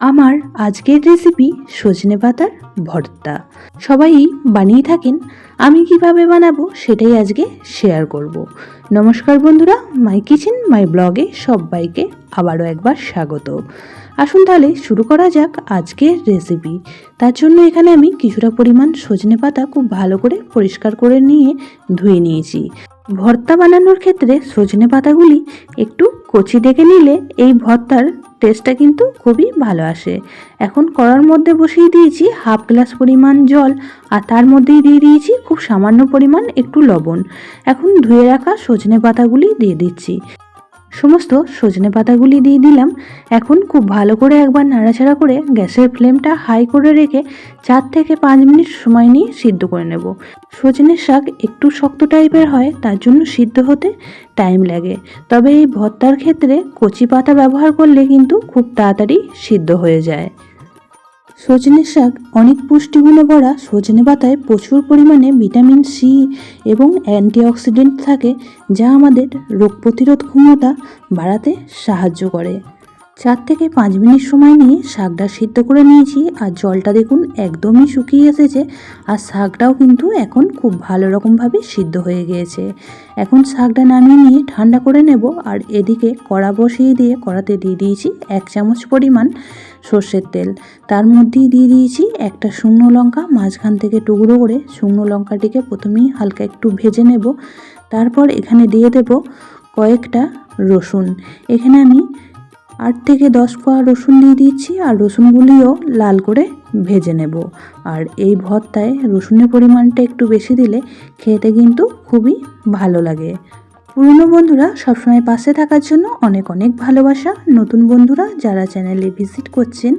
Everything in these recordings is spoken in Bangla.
আমার আজকের রেসিপি সজনে পাতার ভর্তা। সবাই বানিয়ে থাকেন, আমি কীভাবে বানাবো সেটাই আজকে শেয়ার করব। নমস্কার বন্ধুরা মাই কিচেন মাই ব্লগে সবাইকে আবারও একবার স্বাগত। আসুন তাহলে শুরু করা যাক আজকের রেসিপি তার জন্য এখানে আমি কিছুটা পরিমাণ সজনে পাতা খুব ভালো করে পরিষ্কার করে নিয়ে ধুয়ে নিয়েছি। ভর্তা বানানোর ক্ষেত্রে সজনে পাতাগুলি একটু কচি দেখে নিলে এই ভর্তার টেস্টটা কিন্তু খুবই ভালো আসে। এখন কড়ার মধ্যে বসিয়ে দিয়েছি হাফ গ্লাস পরিমাণ জল আর তার মধ্যেই দিয়ে দিয়েছি খুব সামান্য পরিমাণ একটু লবণ। এখন ধুয়ে রাখা সজনে পাতাগুলি দিয়ে দিচ্ছি। সমস্ত সজনে পাতাগুলি দিয়ে দিলাম। এখন খুব ভালো করে একবার নাড়াচাড়া করে গ্যাসের ফ্লেমটা হাই করে রেখে চার থেকে পাঁচ মিনিট সময় নিয়ে সিদ্ধ করে নেব। সজনের শাক একটু শক্ত টাইপের হয়, তার জন্য সিদ্ধ হতে টাইম লাগে। তবে এই ভর্তার ক্ষেত্রে কচি পাতা ব্যবহার করলে কিন্তু খুব তাড়াতাড়ি সিদ্ধ হয়ে যায়। সজনে শাক, অনেক পুষ্টিগুণে ভরা সজনে পাতায় প্রচুর পরিমাণে ভিটামিন সি এবং অ্যান্টিঅক্সিডেন্ট থাকে, যা আমাদের রোগ প্রতিরোধ ক্ষমতা বাড়াতে সাহায্য করে। চার থেকে পাঁচ মিনিট সময় নিয়ে শাকটা সিদ্ধ করে নিয়েছি আর জলটা দেখুন একদমই শুকিয়ে এসেছে আর শাকটাও কিন্তু এখন খুব ভালো রকমভাবে সিদ্ধ হয়ে গিয়েছে। এখন শাকটা নামিয়ে নিয়ে ঠান্ডা করে নেব আর এদিকে কড়া বসিয়ে দিয়ে, কড়াতে দিয়ে দিয়েছি এক চামচ পরিমাণ সর্ষের তেল। তার মধ্যেই দিয়ে দিয়েছি একটা শুকনো লঙ্কা, মাঝখান থেকে টুকরো করে শুকনো লঙ্কাটিকে প্রথমেই হালকা একটু ভেজে নেব। তারপর এখানে দিয়ে দেব কয়েকটা রসুন। এখানে আমি আট থেকে দশ কোয়া রসুন দিয়ে দিচ্ছি আর রসুনগুলিও লাল করে ভেজে নেব। আর এই ভর্তায় রসুনের পরিমাণটা একটু বেশি দিলে খেতে কিন্তু খুবই ভালো লাগে। পুরনো বন্ধুরা সবসময় পাশে থাকার জন্য অনেক অনেক ভালোবাসা। নতুন বন্ধুরা যারা চ্যানেলে ভিজিট করছেন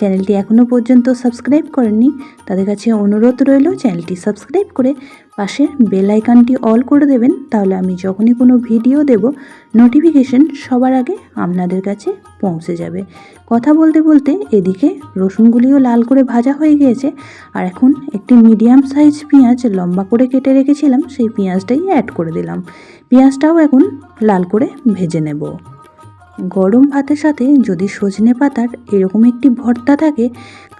চ্যানেলটি এখনও পর্যন্ত সাবস্ক্রাইব করেননি, তাদের কাছে অনুরোধ রইল চ্যানেলটি সাবস্ক্রাইব করে পাশের বেল আইকনটি অল করে দেবেন, তাহলে আমি যখনই কোনো ভিডিও দেব, নোটিফিকেশন সবার আগে আপনাদের কাছে পৌঁছে যাবে। কথা বলতে বলতে এদিকে রসুনগুলিও লাল করে ভাজা হয়ে গিয়েছে, আর এখন একটি মিডিয়াম সাইজ পেঁয়াজ লম্বা করে কেটে রেখেছিলাম, সেই পেঁয়াজটাই অ্যাড করে দিলাম। পেঁয়াজটাও এখন লাল করে ভেজে নেব। গরম ভাতের সাথে যদি সজনে পাতার এরকম একটি ভর্তা থাকে,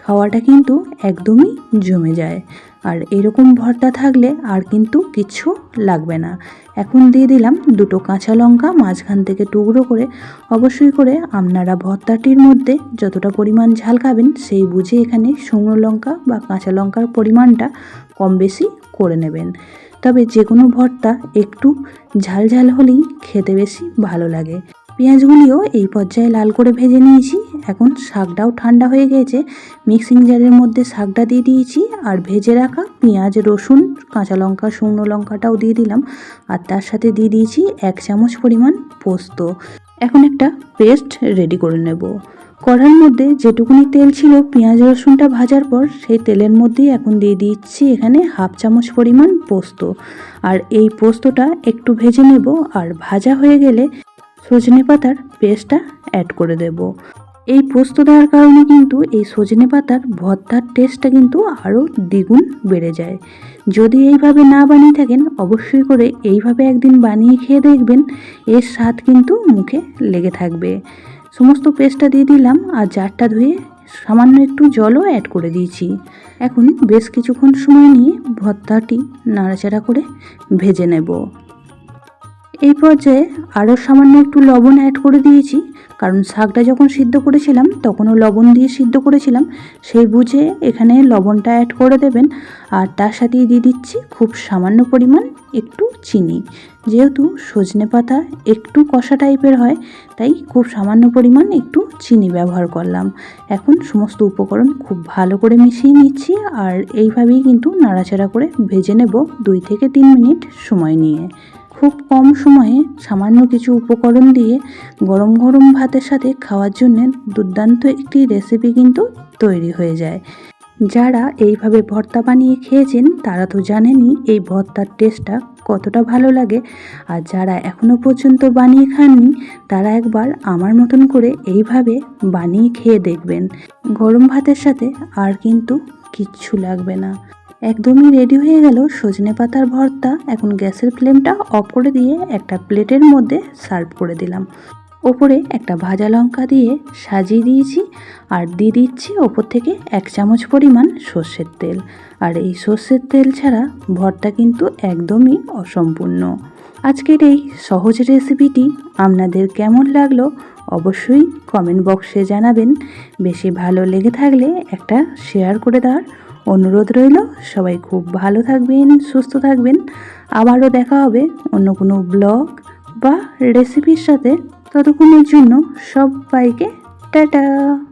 খাওয়াটা কিন্তু একদমই জমে যায়। আর এরকম ভর্তা থাকলে আর কিন্তু কিছু লাগবে না। এখন দিয়ে দিলাম দুটো কাঁচা লঙ্কা, মাঝখান থেকে টুকরো করে। অবশ্যই করে আপনারা ভর্তাটির মধ্যে যতটা পরিমাণ ঝাল খাবেন, সেই বুঝে এখানে শুকনো লঙ্কা বা কাঁচা লঙ্কার পরিমাণটা কম বেশি করে নেবেন। তবে যে কোনো ভর্তা একটু ঝাল ঝাল হলেই খেতে বেশি ভালো লাগে। পেঁয়াজগুলিও এই পর্যায়ে লাল করে ভেজে নিয়েছি। এখন শাকটাও ঠান্ডা হয়ে গেছে। মিক্সিং জারের মধ্যে শাকটা দিয়ে দিয়েছি আর ভেজে রাখা পেঁয়াজ, রসুন, কাঁচা লঙ্কা, শুকনো লঙ্কাটাও দিয়ে দিলাম। আর তার সাথে দিয়ে দিয়েছি এক চামচ পরিমাণ পোস্ত। এখন একটা পেস্ট রেডি করে নেব। কড়ার মধ্যে যেটুকুনি তেল ছিল পেঁয়াজ, রসুনটা ভাজার পর সেই তেলের মধ্যেই এখন দিয়ে দিচ্ছি এখানে হাফ চামচ পরিমাণ পোস্ত। আর এই পোস্তটা একটু ভেজে নেব। আর ভাজা হয়ে গেলে সজনে পাতার পেস্টটা অ্যাড করে দেব। এই পোস্ত দেওয়ার কারণে কিন্তু এই সজনে পাতার ভর্তার টেস্টটা কিন্তু আরও দ্বিগুণ বেড়ে যায়। যদি এইভাবে না বানিয়ে থাকেন, অবশ্যই করে এইভাবে একদিন বানিয়ে খেয়ে দেখবেন, এর স্বাদ কিন্তু মুখে লেগে থাকবে। সমস্ত পেস্টটা দিয়ে দিলাম আর জারটা ধুয়ে সামান্য একটু জলও অ্যাড করে দিয়েছি। এখন বেশ কিছুক্ষণ সময় নিয়ে ভর্তাটি নাড়াচাড়া করে ভেজে নেব। এই পর্যায়ে আরও সামান্য একটু লবণ অ্যাড করে দিয়েছি, কারণ শাকটা যখন সিদ্ধ করেছিলাম, তখনও লবণ দিয়ে সিদ্ধ করেছিলাম, সেই বুঝে এখানে লবণটা অ্যাড করে দেবেন। আর তার সাথেই দিয়ে দিচ্ছি খুব সামান্য পরিমাণ একটু চিনি। যেহেতু সজনে পাতা একটু কষা টাইপের হয়, তাই খুব সামান্য পরিমাণ একটু চিনি ব্যবহার করলাম। এখন সমস্ত উপকরণ খুব ভালো করে মিশিয়ে নিচ্ছি, আর এইভাবেই কিন্তু নাড়াচাড়া করে ভেজে নেব দুই থেকে তিন মিনিট সময় নিয়ে। খুব কম সময়ে সামান্য কিছু উপকরণ দিয়ে গরম গরম ভাতের সাথে খাওয়ার জন্য দুর্দান্ত একটি রেসিপি কিন্তু তৈরি হয়ে যায়। যারা এইভাবে ভর্তা বানিয়ে খেয়েছেন, তারা তো জানেনই এই ভর্তার টেস্টটা কতটা ভালো লাগে। আর যারা এখনও পর্যন্ত বানিয়ে খাননি, তারা একবার আমার মতন করে এইভাবে বানিয়ে খেয়ে দেখবেন। গরম ভাতের সাথে আর কিন্তু কিচ্ছু লাগবে না। একদমই রেডি হয়ে গেল সজনে পাতার ভর্তা। এখন গ্যাসের ফ্লেমটা অফ করে দিয়ে একটা প্লেটের মধ্যে সার্ভ করে দিলাম। ওপরে একটা ভাজা লঙ্কা দিয়ে সাজিয়ে দিয়েছি আর দিয়ে দিচ্ছি ওপর থেকে এক চামচ পরিমাণ সর্ষের তেল। আর এই সর্ষের তেল ছাড়া ভর্তা কিন্তু একদমই অসম্পূর্ণ। আজকের এই সহজ রেসিপিটি আপনাদের কেমন লাগল অবশ্যই কমেন্ট বক্সে জানাবেন। বেশি ভালো লেগে থাকলে একটা শেয়ার করে দেওয়ার অনুরোধ রইল, সবাই খুব ভালো থাকবেন, সুস্থ থাকবেন। আবারও দেখা হবে অন্য কোনো ব্লগ বা রেসিপির সাথে। ততক্ষণের জন্য সবাইকে টাটা।